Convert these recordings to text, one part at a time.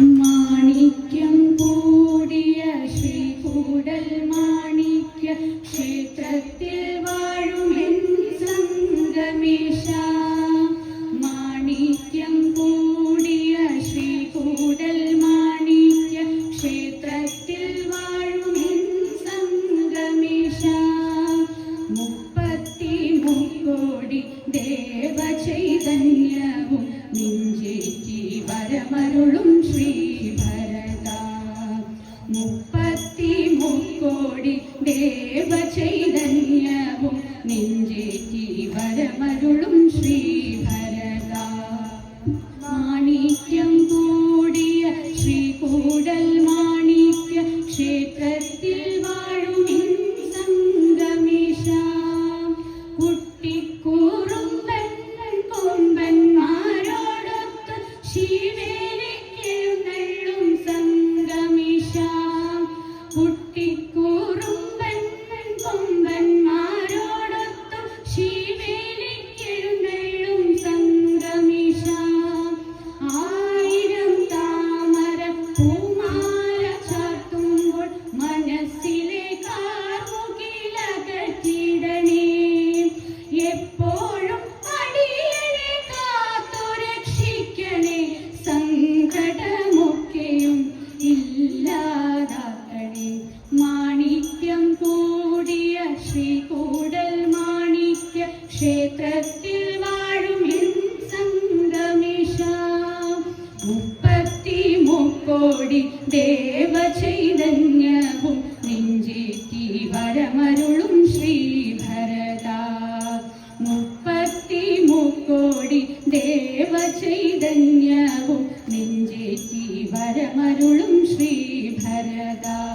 മാണിക്യം കൂടിയ ശ്രീ കൂടൽ മാണിക്യ ക്ഷേത്രത്തിൽ ദേവചൈതന്യവും നെഞ്ചേറ്റി വരമരുളും ശ്രീ കോടി ദേവചൈതന്യവും നെഞ്ചേറ്റി വരമരുളും ശ്രീഭരത. മുപ്പത്തി മുക്കോടി ദേവചൈതന്യവും നെഞ്ചേറ്റി വരമരുളും ശ്രീഭരതാ.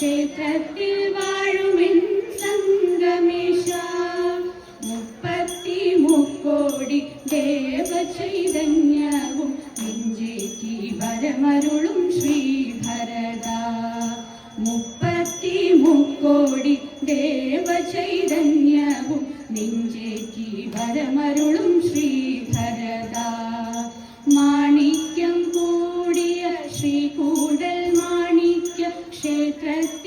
ക്ഷേത്രത്തിൽ വാഴുമെൻ സംഗമേശ. മുപ്പത്തി മുക്കോടി ദേവചൈതന്യവും നെഞ്ചേറ്റി വരമരുളും ശ്രീഭരത. മുപ്പത്തി മുക്കോടി ദേവചൈതന്യവും നെഞ്ചേറ്റി വരമരുളും ശ്രീ entregue